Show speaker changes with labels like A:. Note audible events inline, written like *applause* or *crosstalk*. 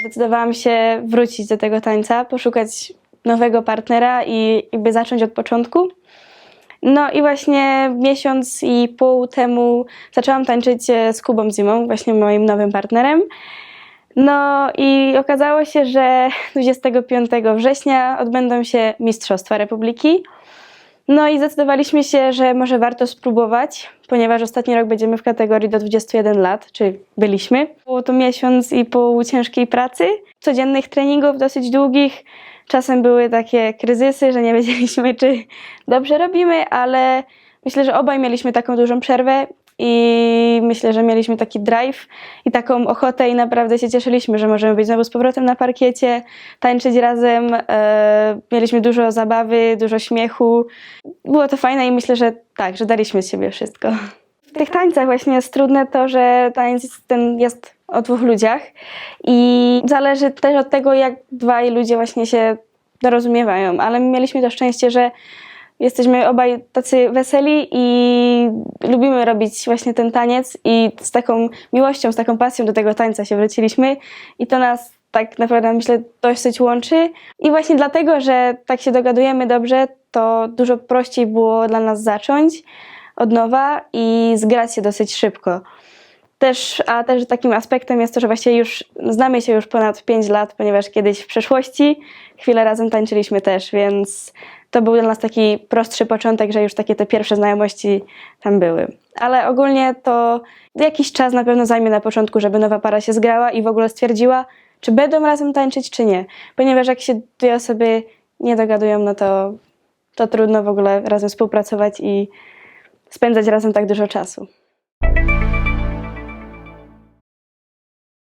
A: Zdecydowałam się wrócić do tego tańca, poszukać nowego partnera i jakby zacząć od początku. No i właśnie miesiąc i pół temu zaczęłam tańczyć e, z Kubą Zimą, właśnie moim nowym partnerem. No i okazało się, że 25 września odbędą się Mistrzostwa Republiki. No i zdecydowaliśmy się, że może warto spróbować, ponieważ ostatni rok będziemy w kategorii do 21 lat, czy byliśmy. Było to miesiąc i pół ciężkiej pracy, codziennych treningów dosyć długich. Czasem były takie kryzysy, że nie *laughs* wiedzieliśmy, czy dobrze robimy, ale myślę, że obaj mieliśmy taką dużą przerwę i myślę, że mieliśmy taki drive i taką ochotę i naprawdę się cieszyliśmy, że możemy być znowu z powrotem na parkiecie, tańczyć razem. E, mieliśmy dużo zabawy, dużo śmiechu. Było to fajne i myślę, że tak, że daliśmy z siebie wszystko. W tych tańcach właśnie jest trudne to, że jest- ten jest o dwóch ludziach i zależy też od tego, jak dwaj ludzie właśnie się dorozumiewają, ale my mieliśmy to szczęście, że jesteśmy obaj tacy weseli i lubimy robić właśnie ten taniec i z taką miłością, z taką pasją do tego tańca się wróciliśmy i to nas tak naprawdę myślę dosyć łączy i właśnie dlatego, że tak się dogadujemy dobrze, to dużo prościej było dla nas zacząć od nowa i zgrać się dosyć szybko. Też, a też takim aspektem jest to, że właściwie już znamy się już ponad 5 lat, ponieważ kiedyś w przeszłości chwilę razem tańczyliśmy też, więc to był dla nas taki prostszy początek, że już takie te pierwsze znajomości tam były. Ale ogólnie to jakiś czas na pewno zajmie na początku, żeby nowa para się zgrała i w ogóle stwierdziła, czy będą razem tańczyć, czy nie. Ponieważ jak się dwie osoby nie dogadują, no to, to trudno w ogóle razem współpracować i spędzać razem tak dużo czasu.